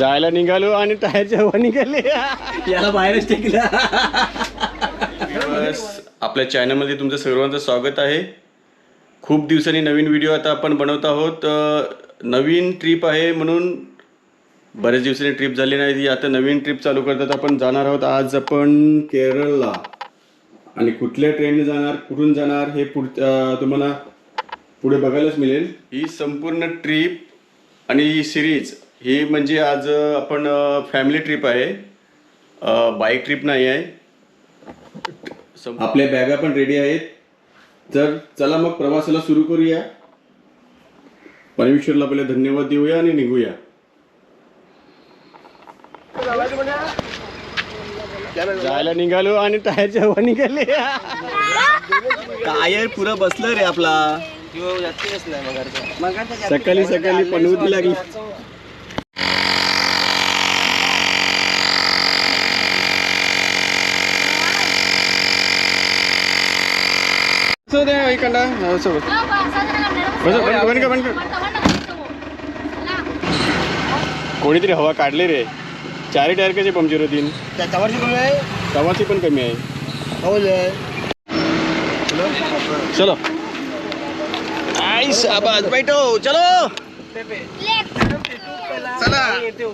जायला निघालो आणि टायरच्या हवा निघाली. याला बाहेरच टेकला. बस आपल्या चॅनलमध्ये तुमचं सर्वांचं स्वागत आहे. खूप दिवसांनी नवीन व्हिडिओ आता आपण बनवत आहोत. नवीन ट्रिप आहे म्हणून बरेच दिवसांनी ट्रिप झाली नाही. ती आता नवीन ट्रिप चालू करतात आपण जाणार आहोत. आज आपण केरळला. आणि कुठल्या ट्रेनने जाणार कुठून जाणार हे पुढ तुम्हाला पुढे बघायलाच मिळेल. ही संपूर्ण ट्रिप आणि ही सिरीज ही म्हणजे आज आपण फॅमिली ट्रिप आहे. बाईक ट्रिप नाही आहे. आपल्या बॅगा पण रेडी आहेत. तर चला मग प्रवासाला सुरू करूया. परमेश्वरला पहिले धन्यवाद देऊया आणि निघूया. जायला निघालो आणि टायरच्या हवा निघाली. टायर पुरं बसलं रे आपला. सकाळी सकाळी पनवती लागली. बंद- कर, बंद कर. कोणीतरी हवा काढली रे चारही टायर कसे पंक्चर होतील तवाची पण कमी आहे चलो आई शाबास बैठो चलो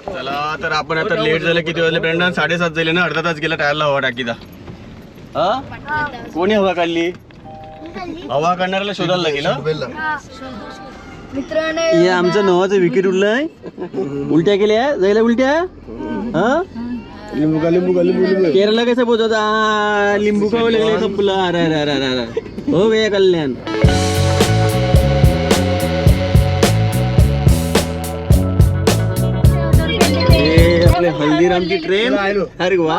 चला तर आपण आता लेट झालं किती वाजले प्रेरणा साडेसात झाले ना अर्धा तास गेला टायरला हवा टाकीदा हा कोणी हवा काढली हवा काढणाऱ्याला शोधायला लागेल हं? मित्राने हे आमचं नवाचं विकेट उडलंय. उलट्या केल्या जायला उलट्या? हा? लिंबू का लिंबू का लिंबू लिंबू केरला कसं पोहोचत आ, लिंबू खावं लागले संपलं. अरे अरे अरे अरे अरे. हो गे कल्याण. हे आपले हल्दीरामची ट्रेन अरे वा.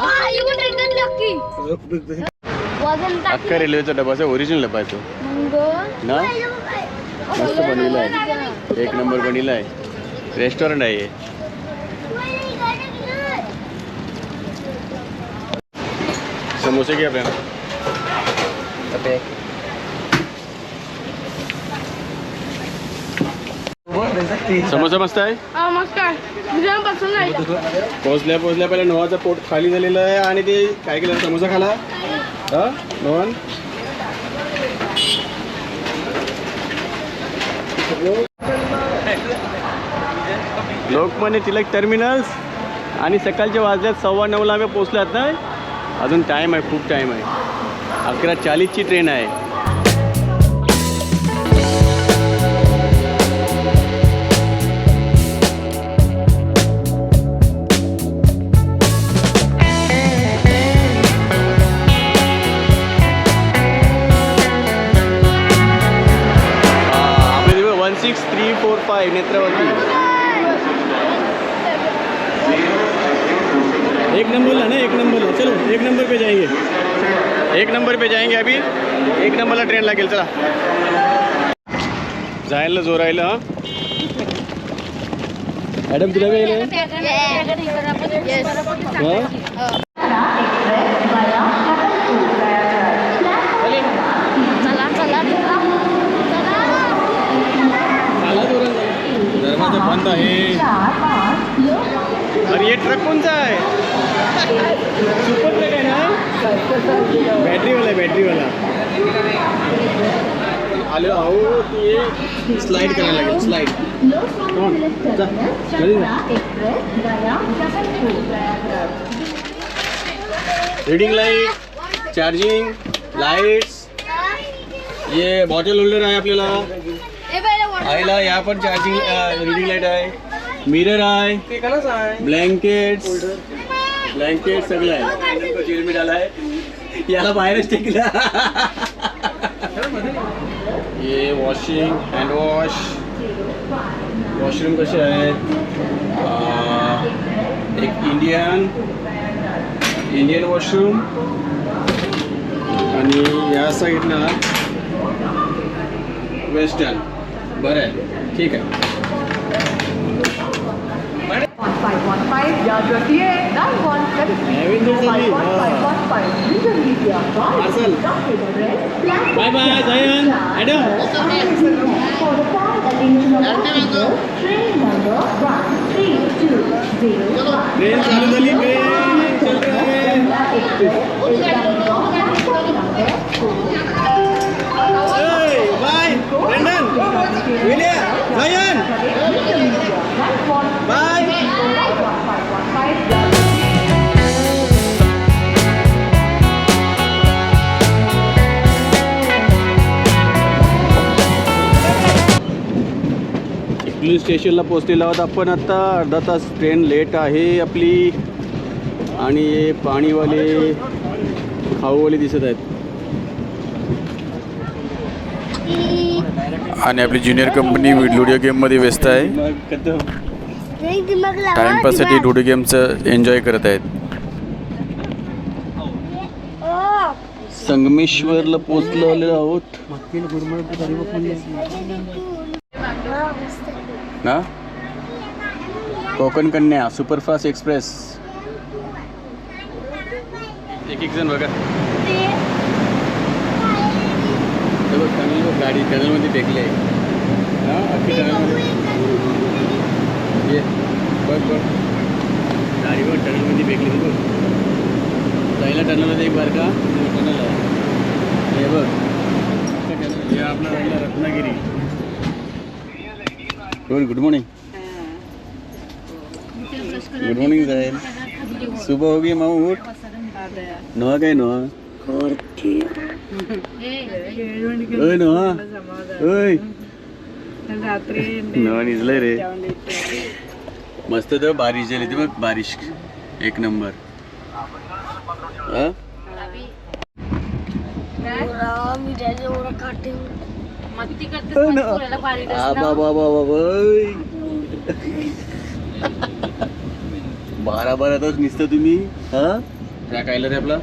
वजन टाक अख्खा रेल्वेचा डबा आहे ओरिजिनल डबा आहे तो. मग? ना? मस्त बनविला आहे. एक नंबर बनविला आहे. रेस्टॉरंट आहे हे. समोसे घे आपल्याला. समोसा मस्त आहे? नमस्कार तुझ्या पसंत नाही पोचल्या पोचल्या पहिला नवाचा पोट खाली झालेलं आहे आणि ते काय केलं? समोसा खाला? हा नवान लोकमान्य तिलक टर्मिनल्स आणि सकाळच्या वाजल्यात सव्वा नऊला आम्ही पोचल्यात ना. अजून टाईम आहे खूप टाईम आहे. अकरा चाळीसची ट्रेन आहे. Six three four five Netravati. एक नंबर ला ना एक नंबर ला. चलो एक नंबर पे जाएंगे. एक नंबर पे जाएंगे अभी. एक नंबरला ट्रेन लागेल चला. जायला जोरायला हा. मॅडम तुला काय हा चला चला चाला जोरात चला. दरवाजा बंद आहे अरे हे ट्रक कोणचा आहे सुपर ट्रक आहे ना? बॅटरीवाला आहे बॅटरीवाला आलो अहो ते स्लाइड करायला लागेल slide reading light charging lights ये बॉटल होल्डर आहे आपल्याला आईला या पण चार्जिंग रिडिंग लाइट आहे. मिरर आहे. ब्लँकेट ब्लँकेट सगळं आहे. आलाय याला बाहेरच टेकला. हे वॉशिंग हँड वॉश वॉशरूम कसे आहेत? एक इंडियन इंडियन वॉशरूम आणि या साईडला वेस्टर्न बरं आहे. ठीक आहे. Bye bye Jayan madam train चालू झाली ट्रेन चालू आहे. चिखली स्टेशनला पोहोचलेलो आहोत. आपण आता अर्धा तास ट्रेन लेट आहे आपली. आणि हे पाणीवाले खाऊवाले दिसत आहेत. आणि आपली ज्युनियर कंपनी व्हिडिओ गेममध्ये व्यस्त आहे. टाइमपाससाठी लुडो गेमचं एन्जॉय करत आहेत. संगमेश्वरला पोहोचलो आलेलो आहोत. ना? Konkan Kanya superfast express. एक एक जण बघा. हे गाडी टनलमध्ये फेकले. हां अख्खी टनलमध्ये. ये बघ बघ. गाडी बघ टनलमध्ये फेकली बघ. जायला टनलमध्ये एक बार का टनल आहे. हे बघ. हे आपला राहिला Ratnagiri. Good good morning good morning जायल सुबह हो गई माऊ उठ नवा काय? नवा ओय नवा ओय नवा निजलंय रे। मस्त तर बारिश झाली ती बघ बारिश। एक नंबर। हा। बारा बारा तास निसतं तुम्ही हा? काय कायला रे आपला?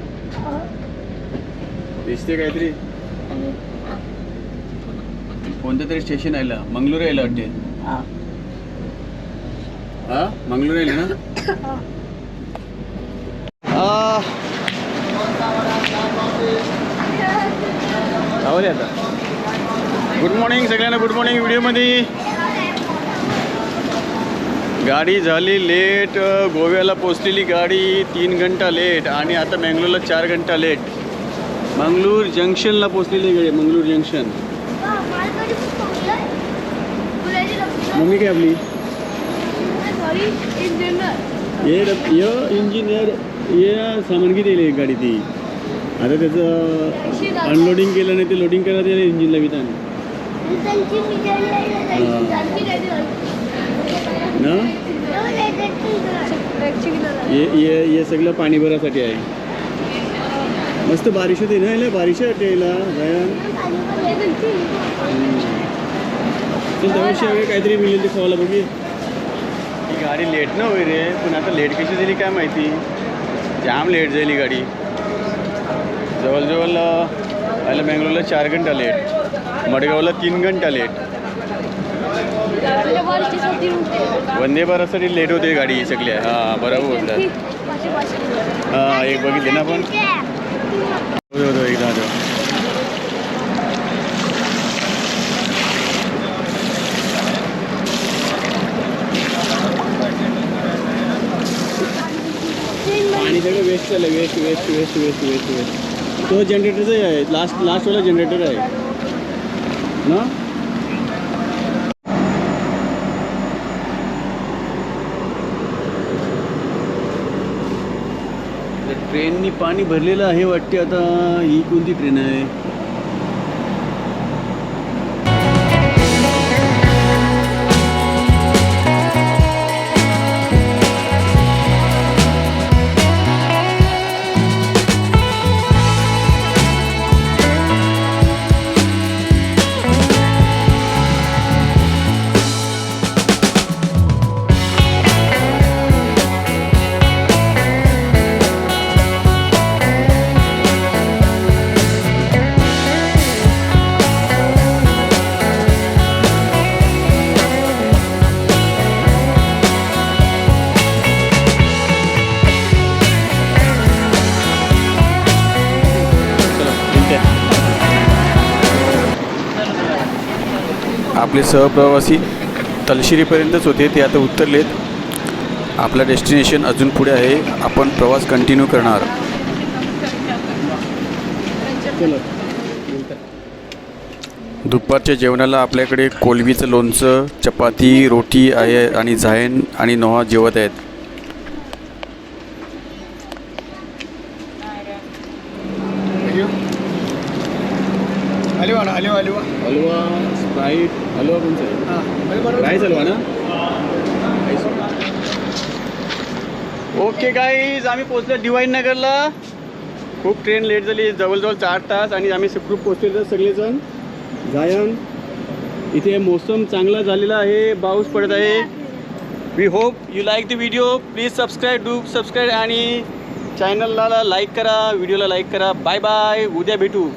दिसते काहीतरी. कोणतं तरी स्टेशन आयला. मंगळूर यायला वाटते हा. मंगळूर यायला ना? आ. आवडले आता? गुड मॉर्निंग सगळ्यांना गुड मॉर्निंग व्हिडिओमध्ये गाडी झाली लेट गोव्याला पोचलेली गाडी तीन घंटा लेट आणि आता मँगलोरला चार घंटा लेट मंगळूर जंक्शनला पोचलेली गाडी मंगळूर जंक्शन मम्मी काय आपली? ये इंजिनियर ये सामान किती दिले गाडी ती. आता त्याचं अनलोडिंग केलं नाही ते लोडिंग करायला इंजिनला विधान ना? ये ये ये सगळं पाणी भरासाठी आहे. मस्त बारिश होती ना याला? बारिश वाटते याला? दरवर्षी वगैरे काहीतरी मिळेल ते खावायला बघी ही गाडी लेट न होई रे? पण आता लेट कशी झाली काय माहिती? जाम लेट झाली गाडी. जवळजवळ आयला बँगलोरला चार घंटा लेट मडगावला तीन घंटा लेट वंदे भारतसाठी लेट होते गाडी सगळ्या हां बरोबर बोलतात हां एक बघितले ना आपण. होतो होतो एकदा होतो पाणी सगळं waste waste waste waste waste waste waste तो जनरेटरचा आहे लास्ट लास्टवाला जनरेटर आहे. ना? ट्रेननी पाणी भरलेलं आहे वाटते आता. ही कोणती ट्रेन आहे? आपले सहप्रवासी तलशिरीपर्यंतच होते ते आता उतरलेत. आपलं डेस्टिनेशन अजून पुढे आहे. आपण प्रवास कंटिन्यू करणार. दुपारच्या जेवणाला आपल्याकडे कोलवीचं लोणचं चपाती रोटी आहे आणि झायन आणि नोहा जेवत आहेत. हलवा स्प्राईट हलवा कोणचा राईस हलवा ना? ओके गाईज आम्ही पोचलो डिवाईन नगरला. खूप ट्रेन लेट झाली जवळजवळ चार तास आणि आम्ही सुखरूप पोचलेलो सगळेजण. जायन इथे मोसम चांगला झालेला आहे पाऊस पडत आहे. We hope you like the video please subscribe do subscribe आणि चॅनलला लाईक करा व्हिडिओला लाईक करा. बाय बाय उद्या भेटू.